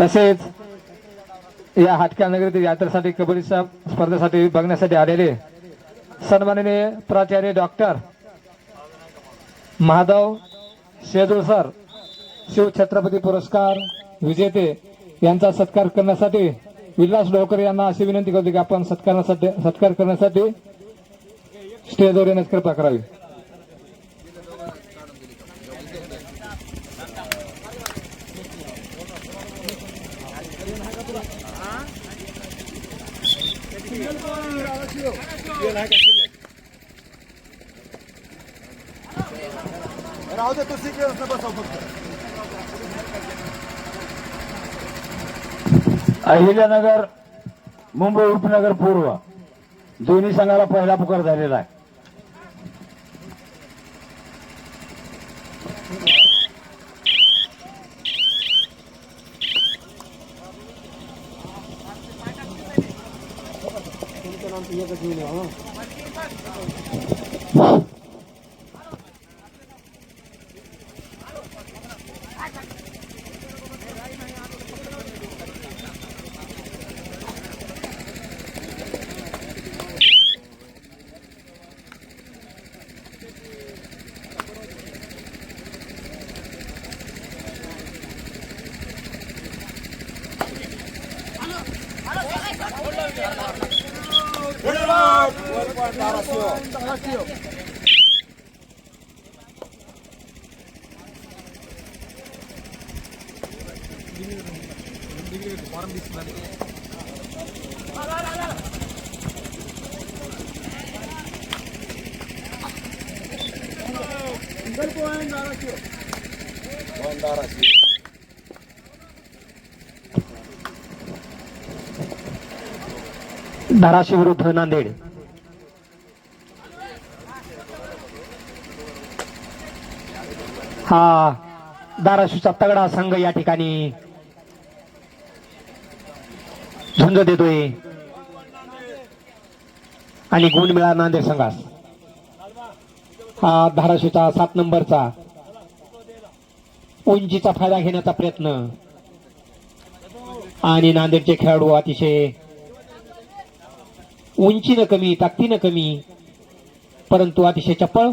तसेच या हाटक्या नगरीतील यात्रेसाठी कबड्डीच्या स्पर्धेसाठी बघण्यासाठी आलेले सन्माननीय प्राचार्य डॉक्टर महादेव शेजूळ सर शिवछत्रपती पुरस्कार विजेते यांचा सत्कार करण्यासाठी विलास डोकर यांना अशी विनंती करतो की आपण सत्कारासाठी सत्कार करण्यासाठी स्टेजवर येण्यास कृपा करावी. राहू दे तू सिक्वेन्स बसव फक्त. अहिल्यानगर मुंबई उपनगर पूर्व. दोन्ही संघाला पहिला पुकार झालेला आहे. you. धाराशिव विरुद्ध नांदेड. हा धाराशिवचा तगडा संघ या ठिकाणी झुंज देतोय. आणि गुण मिळा नांदेड संघास. हा धाराशिवचा सात नंबरचा. उंचीचा फायदा घेण्याचा प्रयत्न. आणि नांदेडचे खेळाडू अतिशय उंचीनं कमी ताकदीनं कमी परंतु अतिशय चप्पळ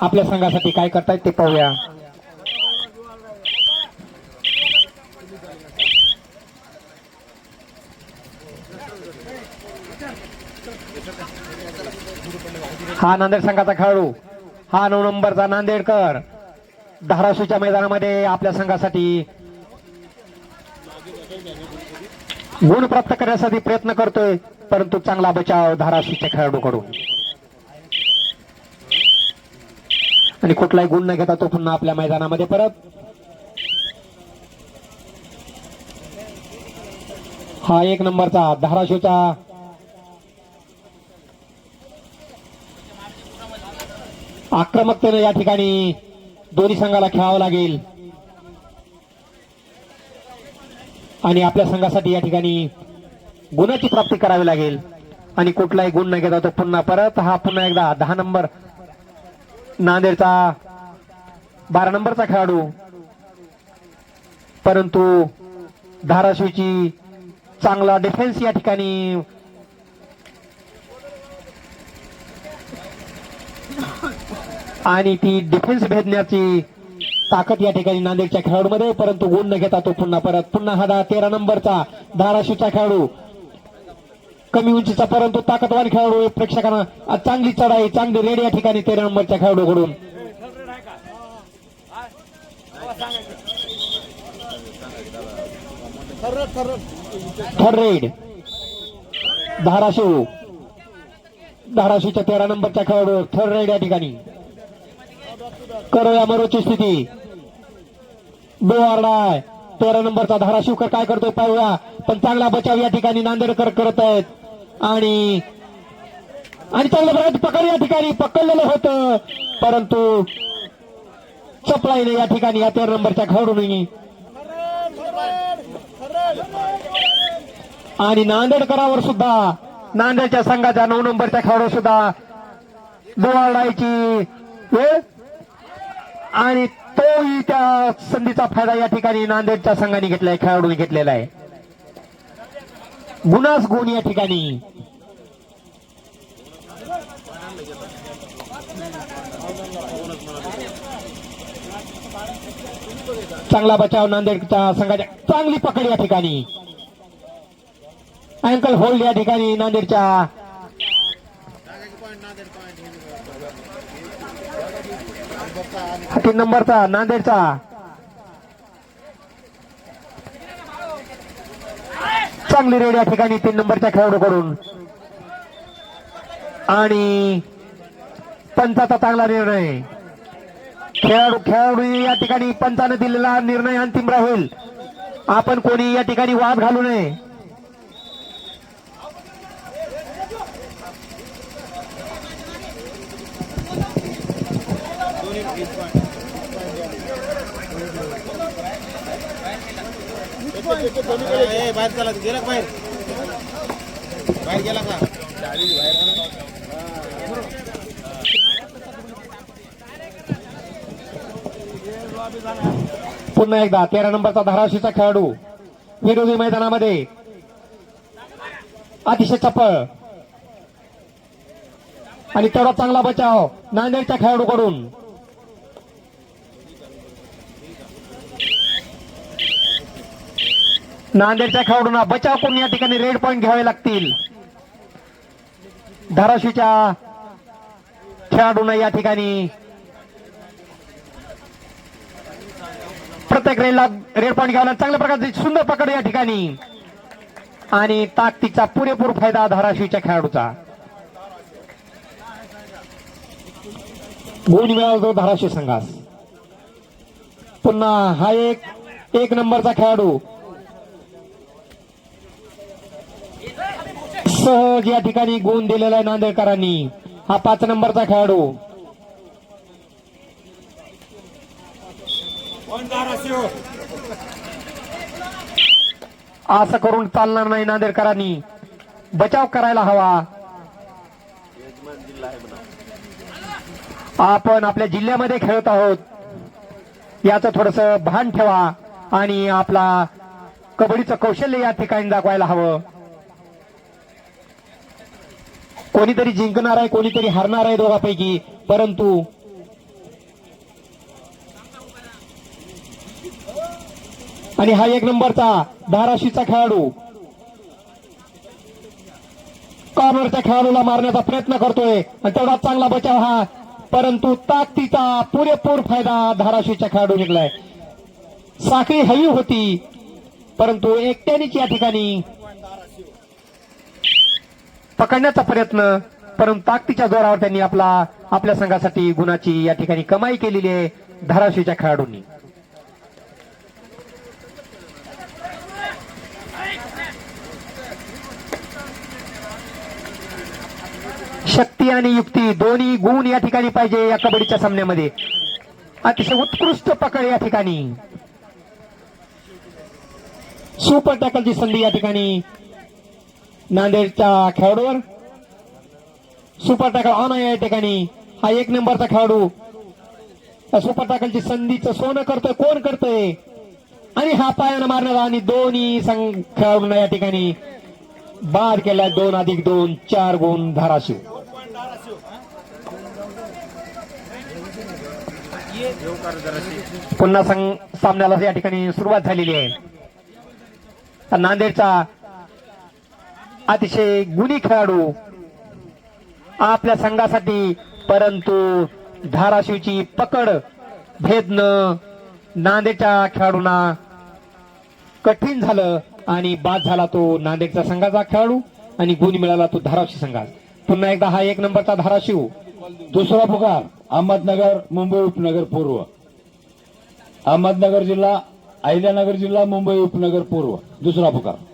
आपल्या संघासाठी काय करतायत ते पाहूया. हा नांदेड संघाचा खेळाडू. हा नऊ नंबरचा नांदेडकर. धाराशिवच्या मैदानामध्ये आपल्या संघासाठी गुण प्राप्त करण्यासाठी प्रयत्न करतोय परंतु चांगला बचाव धाराशिवच्या खेळाडूकडून. आणि कुठलाही गुण न घेता तो पुन्हा आपल्या मैदानामध्ये परत. हा एक नंबरचा धाराशिवचा आक्रमकतेने या ठिकाणी दोन्ही संघाला खेळावं लागेल. आणि आपल्या संघासाठी या ठिकाणी गुणाची प्राप्ती करावी लागेल. आणि कुठलाही गुण न घेता तो पुन्हा परत हा पुन्हा एकदा दहा नंबर नांदेडचा बारा नंबरचा खेळाडू. परंतु धाराशिवची चांगला डिफेन्स या ठिकाणी आणि ती डिफेन्स भेदण्याची ताकद या ठिकाणी नांदेडच्या खेळाडूमध्ये परंतु गुण न घेता तो पुन्हा परत पुन्हा हा दहा तेरा नंबरचा धाराशिवचा खेळाडू. कमी उंचीचा परंतु ताकदवान खेळाडू प्रेक्षकांना चांगली चढाई चांगली रेड या ठिकाणी तेरा नंबरच्या खेळाडूकडून थर्ड रेड. धाराशिव. धाराशिवच्या तेरा नंबरच्या खेळाडू. थर्ड रेड या ठिकाणी. करूया मरूची स्थिती. बोवारडाय तेरा नंबरचा धाराशिवकर काय करतोय पाहूया. पण चांगला बचाव या ठिकाणी नांदेडकर करत आहेत. आणि आणि चांगलं प्रकारे पकड या ठिकाणी. पकडलेलं होतं. परंतु चपलाईने या ठिकाणी या तेरा नंबरच्या खेळाडूंनी. आणि नांदेडकरावर सुद्धा नांदेडच्या संघाच्या नऊ नंबरच्या खेळाडू सुद्धा बोवारडायची वेळ आणि तोही त्या संधीचा फायदा या ठिकाणी नांदेडच्या संघाने घेतलाय खेळाडूने घेतलेला आहे. गुणास गुण या ठिकाणी. चांगला बचाव नांदेडच्या संघाच्या चांगली पकड या ठिकाणी. अँकल होल्ड या ठिकाणी नांदेडच्या तीन नंबरचा नांदेडचा चांगली रेड या ठिकाणी तीन नंबरच्या खेळाडूकडून आणि पंचाचा चांगला निर्णय खेळाडू खेळाडू या ठिकाणी पंचाने दिलेला निर्णय अंतिम राहील आपण कोणी या ठिकाणी वाद घालू नये बाहेर चला गेला बाहेर. बाहेर गेला का पुन्हा एकदा तेरा नंबरचा धाराशीचा खेळाडू विरोधी मैदानामध्ये. अतिशय चपळ. आणि तेवढा चांगला बचाव नांदेडच्या खेळाडूकडून. नांदेडच्या खेळाडूंना बचाव करून या ठिकाणी रेड पॉईंट घ्यावे लागतील. धाराशीच्या खेळाडूंना या ठिकाणी प्रत्येक रेडला रेड पॉईंट घ्यावा चांगल्या प्रकारची सुंदर पकड या ठिकाणी. आणि ताकदीचा पुरेपूर फायदा धाराशिवच्या खेळाडूचा. गुण मिळाला धाराशिव संघास. पुन्हा हा एक एक नंबरचा खेळाडू सहज या ठिकाणी गुण दिलेला आहे नांदेडकरांनी. हा पाच नंबरचा खेळाडू. असं करून चालणार नाही नांदेडकरांनी. बचाव करायला हवा. आपण आपल्या जिल्ह्यामध्ये खेळत आहोत. याचं थोडस भान ठेवा आणि आपला कबड्डीचं कौशल्य या ठिकाणी दाखवायला हवं. कोणीतरी जिंकणार आहे कोणीतरी हरणार आहे दोघांपैकी. परंतु आणि हा एक नंबरचा धाराशीचा खेळाडू. कॉर्नरच्या खेळाडूला मारण्याचा प्रयत्न करतोय. आणि तेवढा चांगला बचाव हा. परंतु ताकदीचा पुरेपूर फायदा धाराशीच्या खेळाडू निघलाय. साखळी हवी होती परंतु एकट्यानेच या ठिकाणी पकडण्याचा प्रयत्न परंतु ताकदीच्या जोरावर त्यांनी आपला आपल्या संघासाठी गुणाची या ठिकाणी कमाई केलेली आहे धाराशिवच्या खेळाडूंनी. शक्ती आणि युक्ती दोन्ही गुण या ठिकाणी पाहिजे या कबड्डीच्या सामन्यामध्ये. अतिशय उत्कृष्ट पकड या ठिकाणी. सुपर टॅकलची संधी या ठिकाणी नांदेडच्या खेळाडूवर. सुपर टॅकल ऑन आहे या ठिकाणी. हा एक नंबरचा खेळाडू. सुपर टॅकलची संधीचं सोनं करतोय कोण करतोय? आणि हा पायानं मारणारा आणि दोन्ही संघ खेळाडूंना या ठिकाणी बाद केल्या दोन अधिक दोन चार गुण धाराशिव. पुन्हा संघ सामन्याला या ठिकाणी सुरुवात झालेली आहे. नांदेडचा अतिशय गुणी खेळाडू आपल्या संघासाठी परंतु धाराशिवची पकड भेदन नांदेडच्या खेळाडूंना कठीण झालं आणि बाद झाला तो नांदेडचा संघाचा खेळाडू आणि गुण मिळाला तो धाराशिव संघात पुन्हा एकदा हा एक नंबरचा धाराशिव. दुसरा पुकार अहमदनगर मुंबई उपनगर पूर्व. अहमदनगर जिल्हा अहिल्यानगर जिल्हा मुंबई उपनगर पूर्व. दुसरा पुकार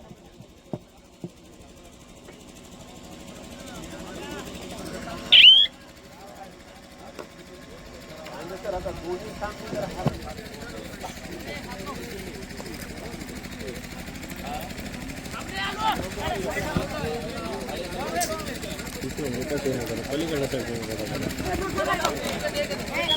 Hey,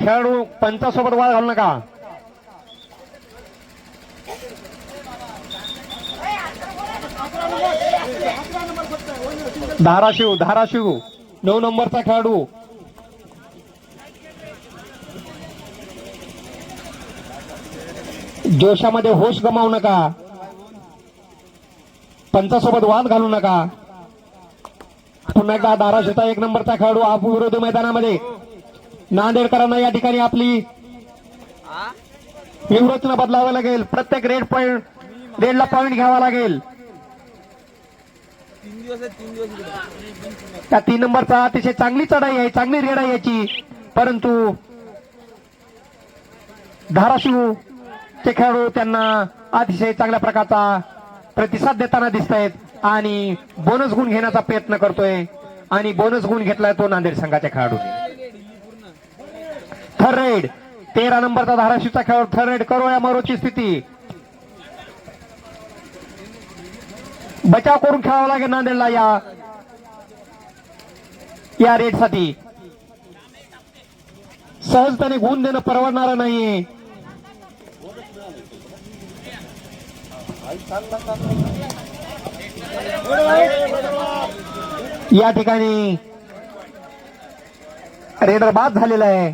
खेळाडू पंचासोबत वाद घालू नका. धाराशिव धाराशिव. नऊ नंबरचा खेळाडू. जोशामध्ये होश गमावू नका. पंचासोबत वाद घालू नका. पुन्हा एकदा धाराशिवचा एक नंबरचा खेळाडू आपू विरोधी मैदानामध्ये. नांदेडकरांना या ठिकाणी आपली व्यूहरचना बदलावी लागेल. प्रत्येक रेड पॉइंट रेडला पॉइंट घ्यावा लागेल. त्या तीन नंबरचा अतिशय चांगली चढाई आहे चांगली रेड आहे याची. परंतु धाराशिव चे खेळाडू त्यांना अतिशय चांगल्या प्रकारचा प्रतिसाद देताना दिसत आहेत आणि बोनस गुण घेण्याचा प्रयत्न करतोय. आणि बोनस गुण घेतलाय तो नांदेड संघाच्या खेळाडूने. थर्ड रेड तेरा नंबरचा धाराशिवचा खेळाडू थर्ड रेड करो या मरोची स्थिती. बचाव करून खेळावं लागेल नांदेडला या या रेटसाठी सहजतेने गुण देणं परवडणार नाहीये. या ठिकाणी रेडर बाद झालेला आहे.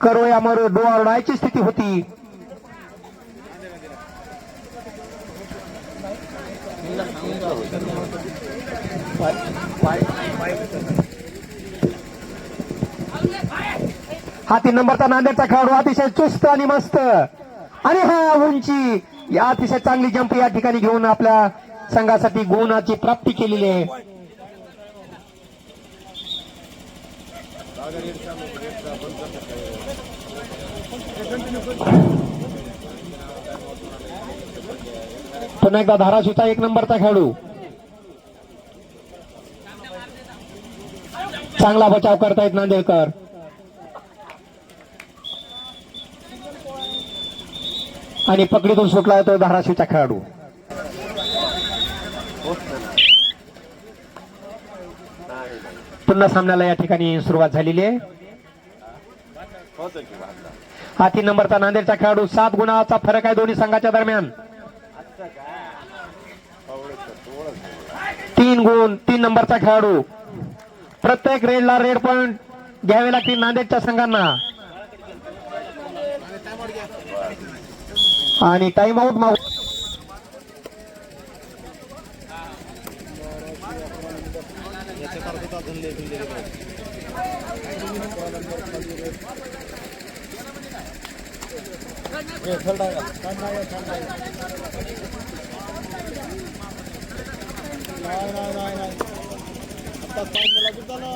करो या मरो स्थिती होती. हा तीन नंबरचा नांदेडचा खेळाडू अतिशय चुस्त आणि मस्त. आणि हा उंची या अतिशय चांगली जंप या ठिकाणी घेऊन आपल्या संघासाठी गुणाची प्राप्ती केलेली आहे. पुन्हा एकदा धाराशिवचा एक नंबरचा खेळाडू. चांगला बचाव करतायत नांदेडकर. आणि पकडीतून सुटला तो धाराशिवचा खेळाडू. पुन्हा सामन्याला या ठिकाणी सुरुवात झालेली आहे. हा तीन नंबरचा नांदेडचा खेळाडू सात गुणाचा फरक आहे दोन्ही संघाच्या दरम्यान. तीन गुण तीन नंबरचा खेळाडू. प्रत्येक रेडला रेड पॉइंट घ्यावे लागतील नांदेडच्या संघांना. आणि टाइम आउट माऊ नाही नाही नाही नाही आता टाइम मला सुद्धा ना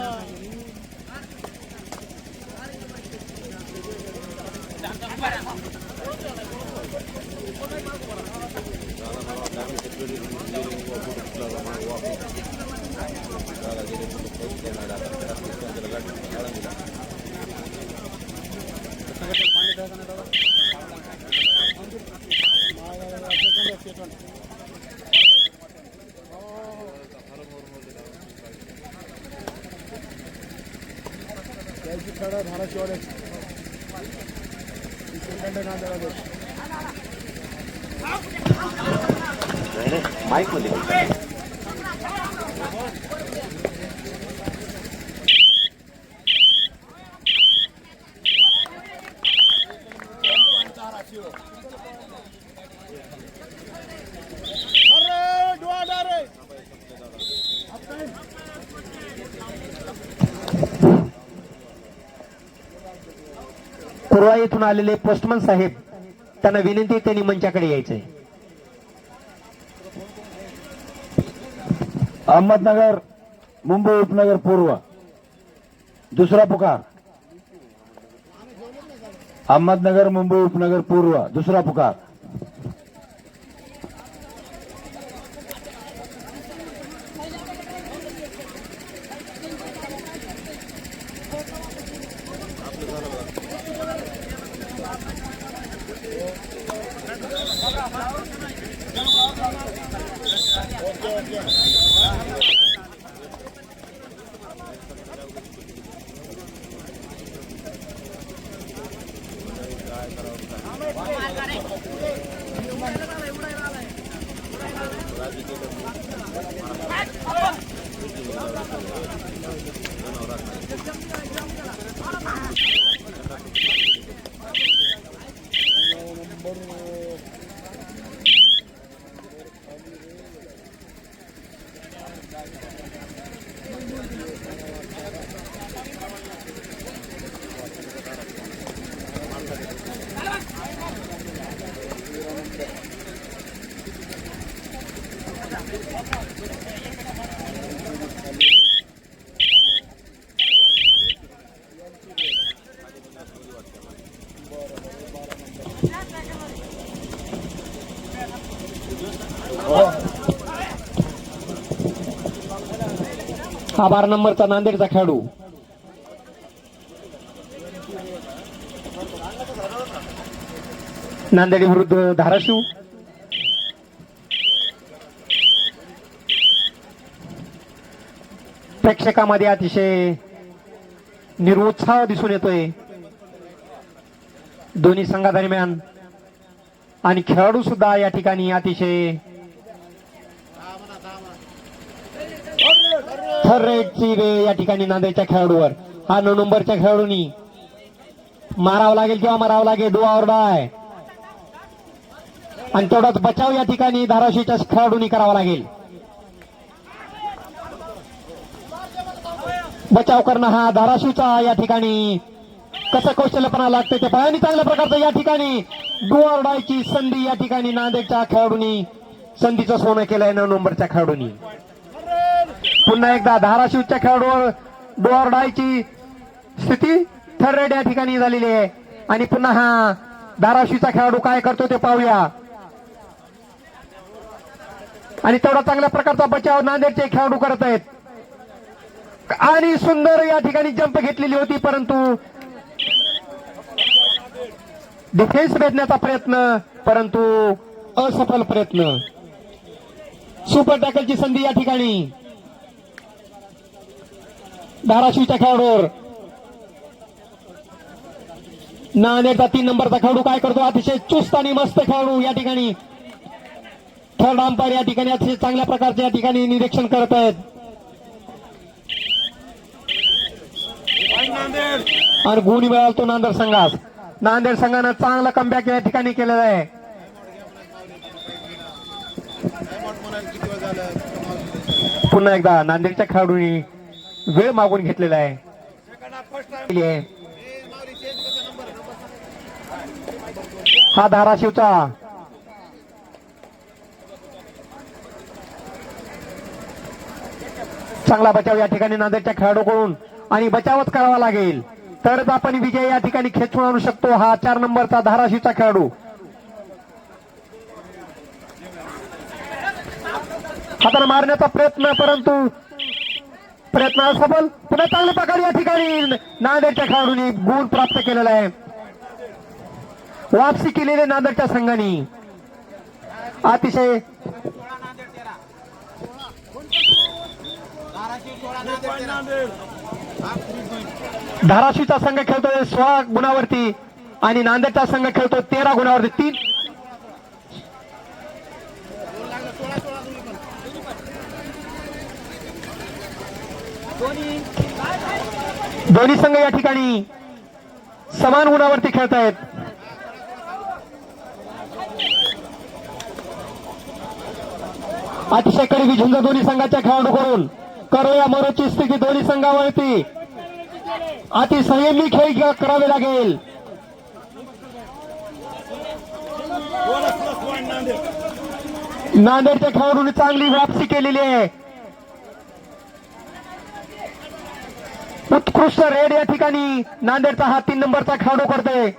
त्याची खडं धाराशिवाले सेकंड नांदेडा दे पूर्वा येथून आलेले पोस्टमन साहेब त्यांना विनंती त्यांनी मंचाकडे यायचंय. अहमदनगर मुंबई उपनगर पूर्व। दूसरा पुकार। अहमदनगर मुंबई उपनगर पूर्व। दूसरा पुकार। Yeah. हा बारा नंबरचा नांदेडचा खेळाडू. नांदेड विरुद्ध धाराशिव. प्रेक्षकामध्ये अतिशय निरुत्साह दिसून येतोय. दोन्ही संघादरम्यान आणि खेळाडू सुद्धा या ठिकाणी अतिशय थर रेटची या ठिकाणी नांदेडच्या खेळाडूवर. हा नऊ नंबरच्या खेळाडूंनी मारावं लागेल किंवा मारावं लागेल डोळावर डाय. आणि तेवढाच बचाव या ठिकाणी धाराशिवच्या खेळाडूंनी करावा लागेल. बचाव करणं हा धाराशिवचा या ठिकाणी. कसं कौशल्यपणा लागते ते पायानी चांगल्या प्रकारचं या ठिकाणी. डुआरडायची संधी या ठिकाणी नांदेडच्या खेळाडूंनी. संधीचं सोनं केलंय नऊ नंबरच्या खेळाडूंनी. पुन्हा एकदा धाराशिवच्या खेळाडूवर डुअरडायची स्थिती थर्ड रेड या ठिकाणी झालेली आहे. आणि पुन्हा हा धाराशिवचा खेळाडू काय करतो ते पाहूया. आणि तेवढा चांगल्या प्रकारचा बचाव नांदेडचे खेळाडू करत आहेत. आणि सुंदर या ठिकाणी जंप घेतलेली होती परंतु डिफेन्स भेटण्याचा प्रयत्न परंतु असफल प्रयत्न. सुपर टॅकलची संधी या ठिकाणी. धाराशिवच्या खेळाडूवर. नाणेचा तीन नंबरचा खेळाडू काय करतो? अतिशय चुस्त आणि मस्त खेळाडू या ठिकाणी. थर्ड अंपायर या ठिकाणी अतिशय चांगल्या प्रकारचे या ठिकाणी निरीक्षण करत आहेत. आणि गुण मिळाला तो नांदेड संघास. नांदेड संघानं चांगला कमबॅक या ठिकाणी केलेला आहे. पुन्हा एकदा नांदेडच्या खेळाडूंनी वेळ मागून घेतलेला आहे. हा धाराशिवचा चांगला बचाव या ठिकाणी नांदेडच्या खेळाडूकडून. आणि बचावच करावा लागेल. तरच आपण विजय या ठिकाणी खेचून आणू शकतो. हा चार नंबरचा धाराशिवचा खेळाडू. हाताने मारण्याचा प्रयत्न परंतु प्रयत्न असफल पुन्हा चांगल्या प्रकारे या ठिकाणी. नांदेडच्या खेळाडूंनी गुण प्राप्त केलेला आहे. वापसी केलेली नांदेडच्या संघाने. अतिशय धाराशिवचा संघ खेळतोय सोळा गुणावरती आणि नांदेडचा संघ खेळतो तेरा गुणावरती. तीन दोन्ही संघ या ठिकाणी समान गुणावरती खेळत आहेत अतिशय कडवी झुंज दोन्ही संघाच्या खेळाडूकडून. करोया मरोची स्थिती दोन्ही संघावरती. अति संयमी खेळ करावे लागेल. नांदेडच्या खेळाडूंनी चांगली वापसी केलेली आहे. उत्कृष्ट रेड या ठिकाणी नांदेडचा हा तीन नंबरचा खेळाडू करतोय.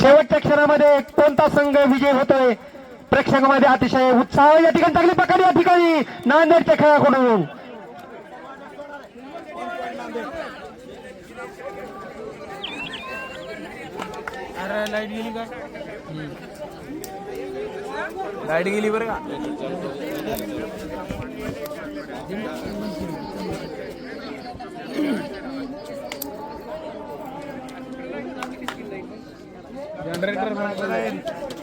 शेवटच्या क्षणामध्ये कोणता संघ विजय होतोय? प्रेक्षकांमध्ये अतिशय उत्साह या ठिकाणी चांगल्या प्रकारे या ठिकाणी नांदेडच्या खेळाकडून. अरे लाईट गेली का? लाईट गेली बरं का? जनरेटर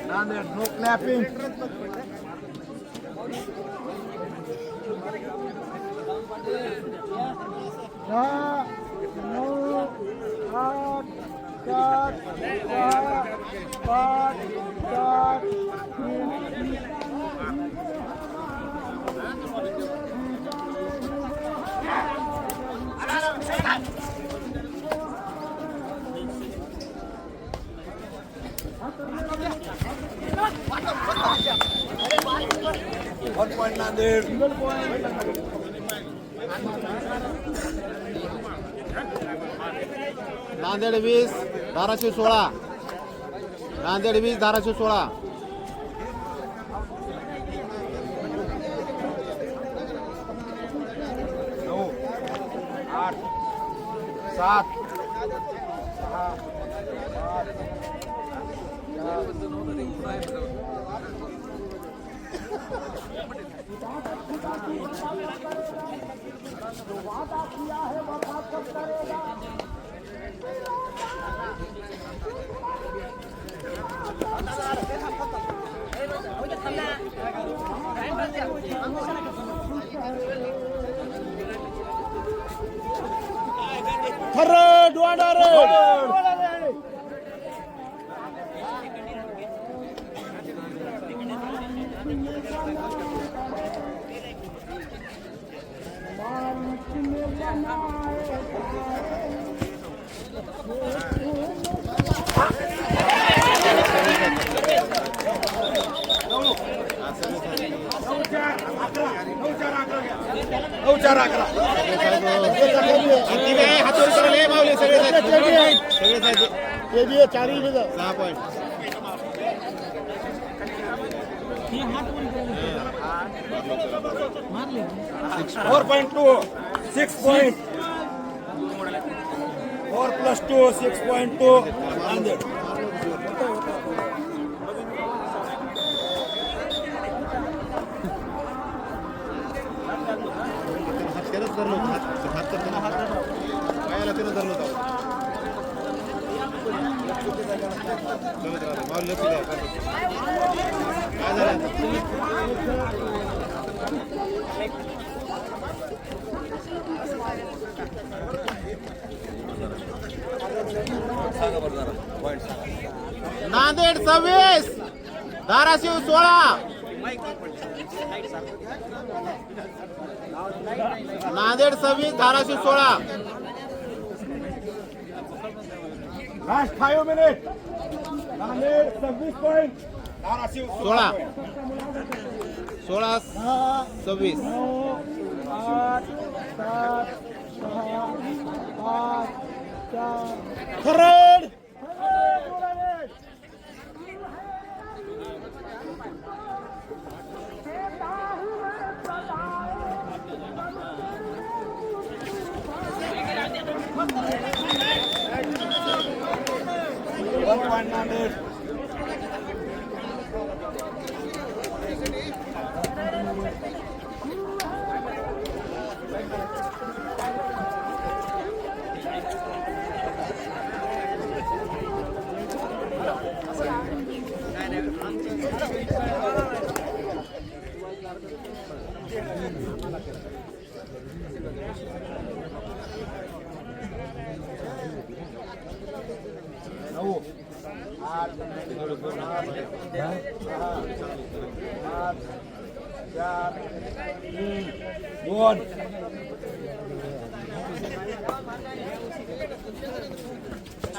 नांदेड नो क्लॅपिंग आठ सात सहा पाच चार तीन नांदेड वीस धाराशिव सोळा. नांदेड वीस धाराशिव सोळा. नऊ आठ सात खरड वाडारड नऊ चार अकरा किती वेळ हातोरी करून हे मावले सगळे साहेब. सगळे साहेब. चारही सहा point four point two six point four plus two six point two Nanded हात त्यानंच धरलं होतं हात हात करताना हात पायाला त्यानं धरलं होतं बघत राहतो. माऊली लक्ष द्या. काय झालं नांदेड सव्वीस धाराशिव सोळा. नांदेड सव्वीस धाराशिव सोळा. Last five minute. सव्वीस पॉईंट धाराशिव सोळा. सोळा सव्वीस. आठ सात सहा पाच चार. खरड Fernández.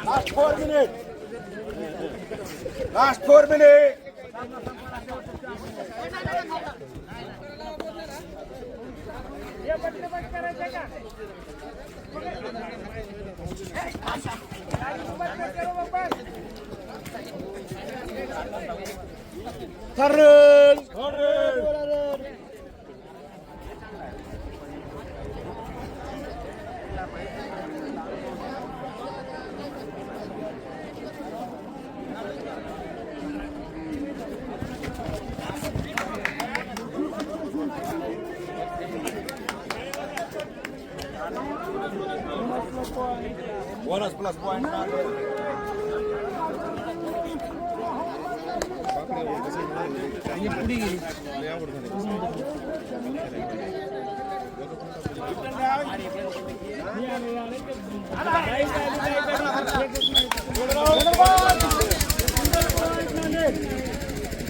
Last four minute last four minute Kharad bonus plus point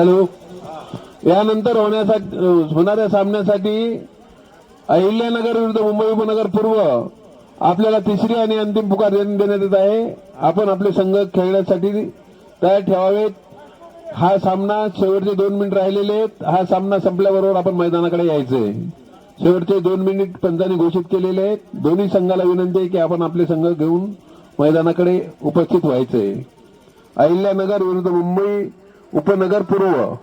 hello? यानंतर होण्यासाठी होणाऱ्या सामन्यासाठी अहिल्यानगर विरुद्ध मुंबई उपनगर पूर्व आपल्याला तिसरी आणि अंतिम पुकार देण्यात येत आहे. आपण आपले संघ खेळण्यासाठी तयार ठेवावेत. हा सामना शेवटचे दोन मिनिट राहिलेले आहेत. हा सामना संपल्याबरोबर आपण मैदानाकडे यायचंय. शेवटचे दोन मिनिट पंचाने घोषित केलेले आहेत. दोन्ही संघाला विनंती आहे की आपण आपले संघ घेऊन मैदानाकडे उपस्थित व्हायचंय. अहिल्यानगर विरुद्ध मुंबई उपनगर पूर्व.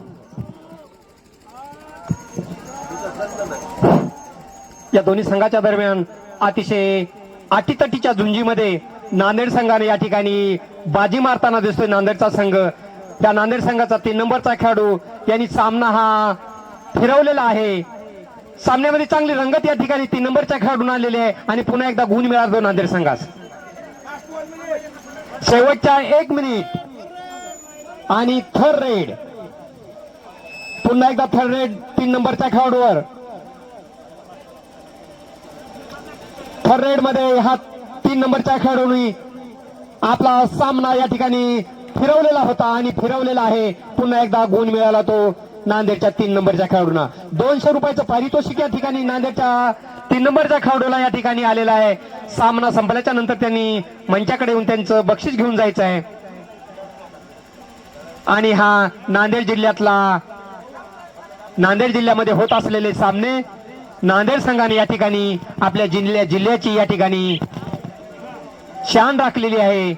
या दोन्ही संघाच्या दरम्यान अतिशय अटीतटीच्या झुंजीमध्ये नांदेड संघाने या ठिकाणी बाजी मारताना दिसतोय नांदेडचा संघ. त्या नांदेड संघाचा तीन नंबरचा खेळाडू यांनी सामना हा फिरवलेला आहे. सामन्यामध्ये चांगली रंगत या ठिकाणी तीन नंबरच्या खेळाडून आलेली आहे आणि पुन्हा एकदा गुण मिळाला नांदेड संघास. शेवटच्या एक मिनिट आणि थर्ड रेड पुन्हा एकदा थर्ड रेड तीन नंबरच्या खेळाडूवर थर्ड रेडमध्ये हा तीन नंबरच्या खेळाडूंनी आपला सामना या ठिकाणी फिरवलेला होता आणि फिरवलेला आहे. पुन्हा एकदा गुण मिळाला तो नांदेडच्या तीन नंबरच्या खेळाडूंना. दोनशे रुपयाचं पारितोषिक या ठिकाणी नांदेडच्या तीन नंबरच्या खेळाडूला या ठिकाणी आलेला आहे. सामना संपल्याच्या नंतर त्यांनी मंचाकडे येऊन त्यांचं बक्षीस घेऊन जायचं आहे. आणि हा नांदेड जिल्ह्यातला नांदेड जिल्ह्यामध्ये होत असलेले सामने नांदेड संघाने या ठिकाणी आपल्या जिल्ह्या जिल्ह्याची या ठिकाणी शान राखलेली आहे.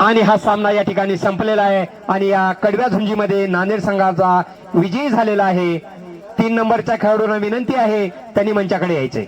आणि हा सामना या ठिकाणी संपलेला आहे आणि या कडव्या झुंजीमध्ये नांदेड संघाचा विजयी झालेला आहे. तीन नंबरच्या खेळाडूंना विनंती आहे त्यांनी मंचाकडे यायचे